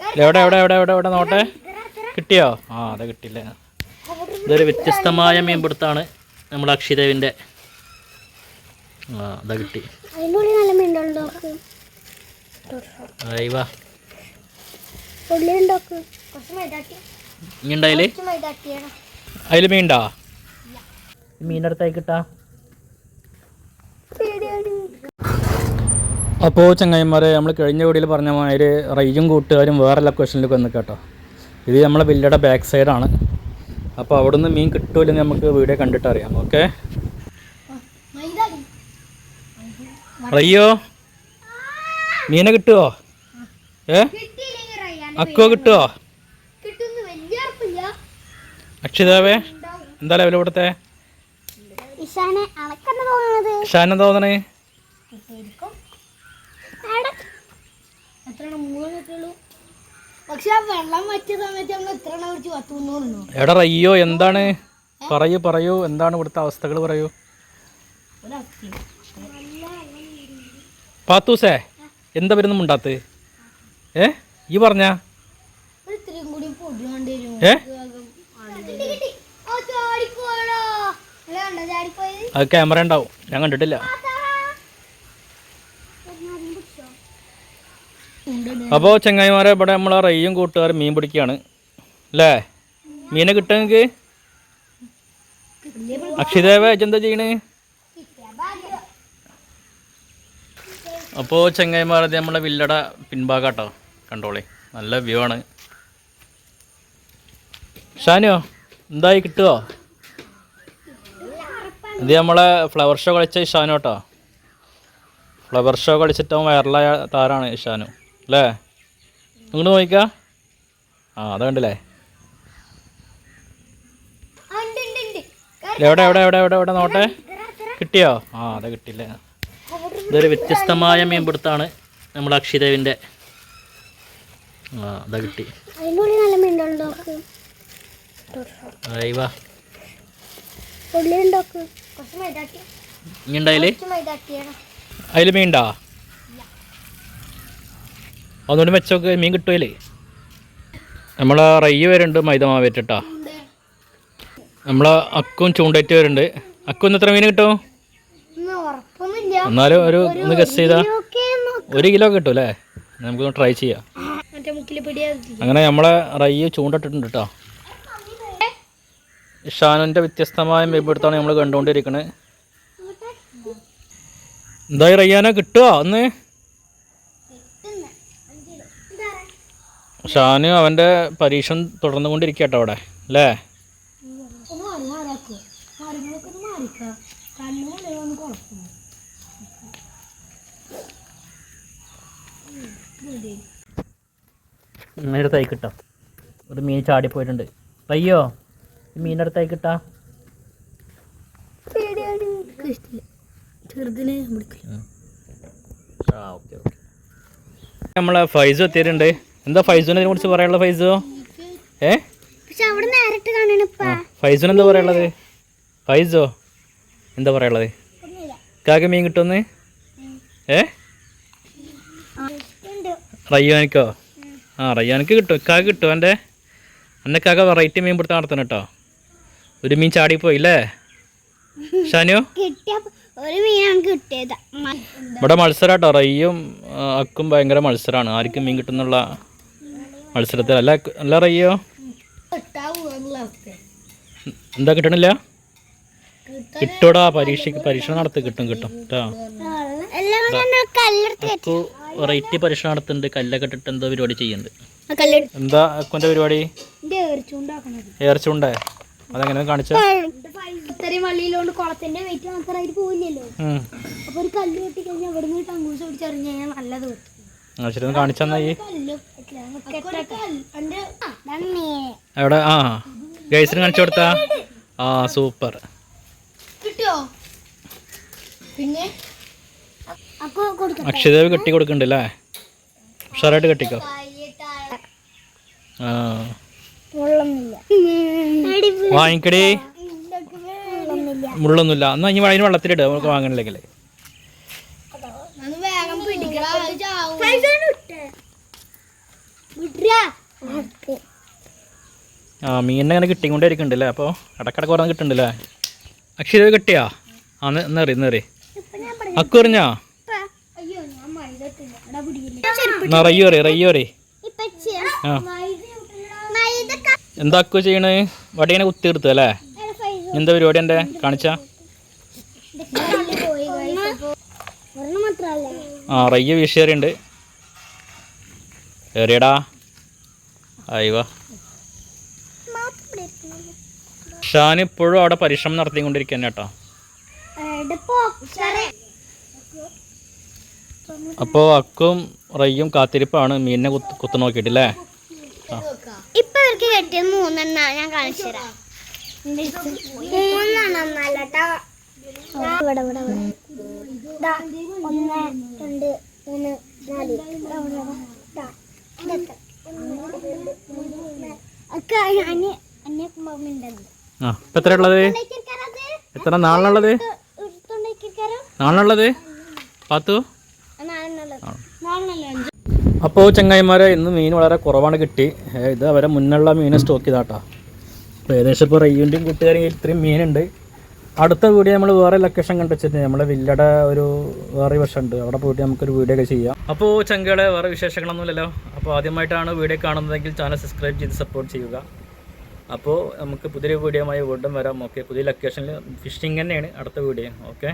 എവിടെ എവിടെ എവിടെ എവിടെ എവിടെ നോട്ടെ കിട്ടിയോ? ആ അതെ കിട്ടില്ല ഇതൊരു വ്യത്യസ്തമായ മീൻപിടുത്താണ് നമ്മൾ അക്ഷിദേവിന്റെ ആ അതാ കിട്ടി. ഇനി ഉണ്ടായില്ലേ? അതിൽ മീൻ ഉണ്ടോ അടുത്തായി കിട്ടാ. അപ്പോൾ ചങ്ങായിമാരെ നമ്മൾ കഴിഞ്ഞ വീഡിയോയിൽ പറഞ്ഞ മാതിരി റൈജും കൂട്ടുകാരും വേറെ ലൊക്കേഷനിലേക്ക് വന്ന് കേട്ടോ. ഇത് നമ്മളെ വില്ലയുടെ ബാക്ക് സൈഡാണ് അപ്പോൾ അവിടെ നിന്ന് മീൻ കിട്ടുമില്ലെങ്കിൽ നമുക്ക് വീഡിയോ കണ്ടിട്ട് അറിയാം ഓക്കെ റയ്യോ? മീനെ കിട്ടുമോ ഏ? അക്കോ കിട്ടുമോ അക്ഷിതാവേ എന്താ ലെവൽ ഇവിടുത്തെ? ഇഷാനെ തോന്നണേ? കിട്ടിയിരിക്കും എത്ര മൂന്ന് പക്ഷെ ആ വെള്ളം വറ്റിയ സമയത്ത് നമ്മൾ എത്ര എണ്ണം പിടിച്ച് പത്ത് മുന്നൂറുണ്ടോ എടാ റയ്യോ എന്താണ്? പറയൂ പറയൂ. എന്താണ് ഇവിടുത്തെ അവസ്ഥകൾ പറയൂ. പാത്തൂസേ എന്താ വരുന്നു മുണ്ടാത്ത്? ഏ? ഈ പറഞ്ഞ? ഏ? അത് ക്യാമറ ഉണ്ടാവും. ഞാൻ കണ്ടിട്ടില്ല. അപ്പോൾ ചെങ്ങായിമാരെ ഇവിടെ നമ്മളെ റയ്യും കൂട്ടുകാരും മീൻ പിടിക്കുകയാണ് അല്ലേ മീനെ കിട്ടുമെങ്കിൽ അക്ഷിദേവ എന്താ ചെയ്യണേ? അപ്പോൾ ചെങ്ങായിമാരത് നമ്മളെ വില്ലട പിൻഭാഗം കേട്ടോ കണ്ടോളേ. നല്ല വ്യൂ ആണ്. ഷാനോ എന്തായി കിട്ടുമോ ഇത് നമ്മളെ ഫ്ലവർ ഷോ കളിച്ച ഇഷാനു കേട്ടോ. ഫ്ലവർ ഷോ കളിച്ചിട്ട് വൈറലായ താരാണ് ഇഷാനു അല്ലേ അങ്ങോട്ട് നോക്കിക്ക. ആ അത് കണ്ടില്ലേ? എവിടെ എവിടെ എവിടെ എവിടെ എവിടെ നോട്ടെ? കിട്ടിയോ? ആ അത് കിട്ടിയില്ല. ഇതൊരു വ്യത്യസ്തമായ മീൻപിടുത്താണ് നമ്മുടെ അക്ഷിദേവിന്റെ ആ അതാ കിട്ടി. ഇനി ഉണ്ടായില്ലേ അതിൽ മീൻ ഉണ്ടോ ഒന്നുകൂടി വെച്ചോക്ക് മീൻ കിട്ടുമല്ലേ നമ്മൾ റയ്യ് വരുന്നുണ്ട് മൈദ മാവേറ്റിട്ടാ നമ്മൾ അക്കും ചൂണ്ടേറ്റ് വരുന്നുണ്ട്. അക്കും ഇന്ന് എത്ര മീൻ കിട്ടും? എന്നാലും ഒരു ഒന്ന് ഗസ് ചെയ്താ. ഒരു കിലോ കിട്ടും അല്ലേ? നമുക്ക് ട്രൈ ചെയ്യാം. അങ്ങനെ നമ്മളെ റയ്യ് ചൂണ്ടിട്ടിട്ടുണ്ട് കേട്ടോ ഷാനുവിന്റെ വ്യത്യസ്തമായ മീൻപിടുത്താണ് നമ്മൾ കണ്ടുകൊണ്ടിരിക്കുന്നത് എന്തായി റയ്യാനോ കിട്ടുക ഒന്ന് ഷാനു അവന്റെ പരീക്ഷ തുടർന്നു കൊണ്ടിരിക്കട്ടോ അവിടെ അല്ലേ? മീനടുത്തായി കിട്ടാം. ഒരു മീൻ ചാടിപ്പോയിട്ടുണ്ട് അയ്യോ ഈ മീനടുത്തായി കിട്ടാ. നമ്മളെ ഫൈസ് എത്തിയിട്ടുണ്ട്. എന്താ ഇതിനെ കുറിച്ച് പറയാനുള്ള ഫൈസോ? ഏ? ആ എന്താ പറയാനുള്ളത്? ഫൈസോ എന്താ പറയാനുള്ളത്? കാക്ക മീൻ കിട്ടുമെന്ന്? ഏ? റയ്യാനിക്കോ? ആ റയ്യാനിക്ക് കിട്ടും. കാക്ക കിട്ടും. എന്റെ എന്റെ കാക്ക വെറൈറ്റി മീൻ പിടുത്തം നടത്തണം കേട്ടോ. ഒരു മീൻ ചാടിപ്പോയി അല്ലേ ഷാനു? ഇവിടെ മത്സരം കേട്ടോ റയ്യും അക്കും ഭയങ്കര മത്സരമാണ് ആർക്കും മീൻ കിട്ടുന്നുള്ള മത്സരത്തിൽ അല്ല അല്ല അറിയോ എന്താ കിട്ടണില്ല? കിട്ടോടാ പരീക്ഷയ്ക്ക് പരീക്ഷ നടത്തി കിട്ടും കിട്ടും കേട്ടോ. വെറൈറ്റി പരീക്ഷ നടത്തുന്നുണ്ട് കല്ലൊക്കെ ഇട്ടിട്ട് എന്തോ പരിപാടി ചെയ്യുന്നുണ്ട്. എന്താ അക്കുന്റെ പരിപാടി? ഏർച്ചുണ്ടേ? അതെങ്ങനെ കാണിച്ച? ഇത്രയും വള്ളിയിലോണ്ട് കുളത്തിന്റെ വെയിറ്റ് മാത്രമായിട്ട് പോയില്ലല്ലോ അപ്പൊ ഒരു കല്ല് കെട്ടി കഴിഞ്ഞാൽ അവിടെ നിന്ന് ടങ്കൂസ് പിടിച്ചറിഞ്ഞു കഴിഞ്ഞാൽ നല്ലത് കിട്ടും. എവിടെ? ആ. ഗൈസിന് കാണിച്ചു കൊടുത്താ? ആ സൂപ്പർ. കിട്ടിയോ? പിന്നെ? അക്ഷയദേവ് കെട്ടി കൊടുക്കണ്ടല്ലേ? ഉഷാറായിട്ട് കെട്ടിക്കോ. ആ. വാങ്ങിക്കടി. മുള്ളൊന്നുമില്ല. എന്നാ ഇനി അതിന് വെള്ളത്തിലിടുക നമുക്ക് വാങ്ങണില്ലെങ്കിൽ. ആ മീനിനെ അങ്ങനെ കിട്ടിക്കൊണ്ടേ ഇരിക്കണ്ടല്ലേ അപ്പോൾ ഇടക്കിടക്ക് ഓരോന്ന് കിട്ടണ്ടല്ലേ അക്ഷര കിട്ടിയാ? ആ എന്നറി അക്കുറിഞ്ഞാ അക്കു റയ്യോറി അയ്യോ ഞാൻ മൈദ ഇട്ടില്ല. എടാ പിടിക്കില്ല. എന്നാ റയ്യോ റേ റയ്യോ ആ മൈദ ഇട്ടില്ലടാ. മൈദ ക- എന്താ അക്കു ചെയ്യണ്? വടിയനെ കുത്തി എടുത്തു അല്ലേ? എന്താ പരിപാടി എന്റെ? കാണിച്ചാ? ആ റയ്യ വീശേറിയുണ്ട് ഏറിയടാ അയവ ഷാൻ ഇപ്പോഴും അവിടെ പരിശ്രമം നടത്തിക്കൊണ്ടിരിക്കുന്ന കേട്ടോ. അപ്പോൾ അക്കും റയ്യും കാത്തിരിപ്പാണ്. മീനിനെ കുത്ത് കുത്തു നോക്കിയിട്ടില്ലേ? ഇപ്പൊ ഇവർക്ക് കെട്ടിയത് മൂന്നെണ്ണ ഞാൻ കാണിച്ചു തരാം. മൂന്നെണ്ണം നല്ലട്ടാ ഇവിടെ ഇവിടെ ഒന്ന് രണ്ട് മൂന്ന് നാല്. ആ എത്ര ഉള്ളത് എത്ര നാളിനുള്ളത്? നാളിനുള്ളത്? പാത്തു? അപ്പോൾ ചങ്ങായിമാരെ ഇന്ന് മീൻ വളരെ കുറവാണ് കിട്ടി. ഇത് അവരെ മുന്നുള്ള മീൻ സ്റ്റോക്ക് ചെയ്താട്ടാ. അപ്പോൾ ഏകദേശം ഇപ്പോൾ റയ്യൂന്റെയും കൂട്ടുകാരെങ്കിൽ ഇത്രയും മീനുണ്ട്. അടുത്ത വീഡിയോ നമ്മൾ വേറെ ലൊക്കേഷൻ കണ്ടുവച്ചിട്ട് നമ്മുടെ വില്ലയുടെ ഒരു വേറെ വശമുണ്ട് അവിടെ പോയിട്ട് നമുക്കൊരു വീഡിയോ ഒക്കെ ചെയ്യാം. അപ്പോൾ ചങ്കയുടെ വേറെ വിശേഷങ്ങളൊന്നുമില്ലല്ലോ? അപ്പോൾ ആദ്യമായിട്ടാണ് വീഡിയോ കാണുന്നതെങ്കിൽ ചാനൽ സബ്സ്ക്രൈബ് ചെയ്ത് സപ്പോർട്ട് ചെയ്യുക. അപ്പോൾ നമുക്ക് പുതിയൊരു വീഡിയോയുമായി വീണ്ടും വരാം. ഓക്കെ പുതിയ ലൊക്കേഷനിൽ ഫിഷിംഗ് തന്നെയാണ് അടുത്ത വീഡിയോ. ഓക്കെ